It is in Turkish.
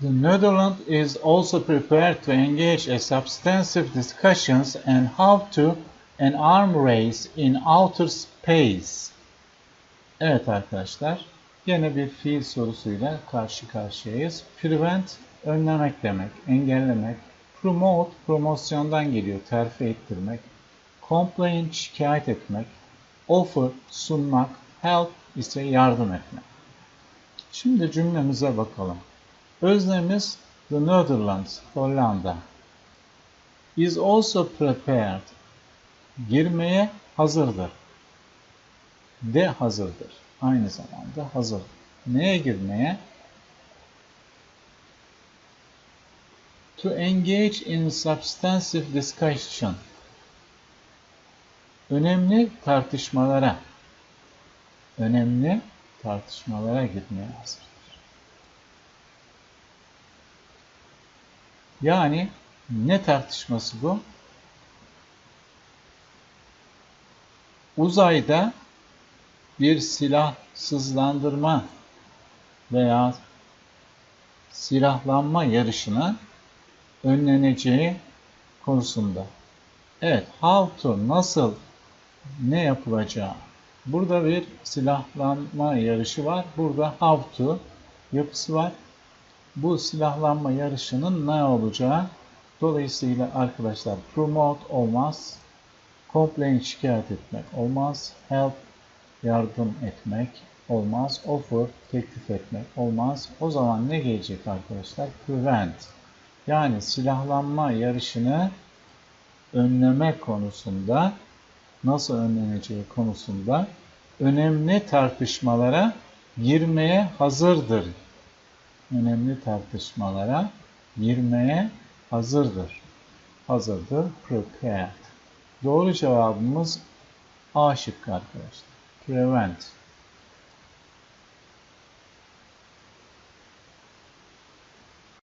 The Netherlands is also prepared to engage a substantive discussions and how to an arm race in outer space. Evet arkadaşlar, yine bir fiil sorusuyla karşı karşıyayız. Prevent, önlemek demek, engellemek. Promote, promosyondan geliyor, terfi ettirmek. Complain, şikayet etmek. Offer, sunmak. Help ise yardım etmek. Şimdi cümlemize bakalım. Öznemiz The Netherlands, Hollanda. Is also prepared. Girmeye hazırdır. De hazırdır. Aynı zamanda hazır. Neye girmeye? To engage in substantive discussion. Önemli tartışmalara. Önemli tartışmalara gitmeye hazırdır. Yani ne tartışması bu? Uzayda bir silahsızlandırma veya silahlanma yarışına önleneceği konusunda. Evet, how to, nasıl, ne yapılacağı. Burada bir silahlanma yarışı var. Burada how to yapısı var. Bu silahlanma yarışının ne olacağı. Dolayısıyla arkadaşlar promote olmaz. Complain şikayet etmek olmaz. Help yardım etmek olmaz. Offer teklif etmek olmaz. O zaman ne gelecek arkadaşlar? Prevent. Yani silahlanma yarışını önleme konusunda nasıl önleneceği konusunda önemli tartışmalara girmeye hazırdır. Önemli tartışmalara girmeye hazırdır. Hazırdır. Prepared. Doğru cevabımız A şıkkı arkadaşlar. Prevent.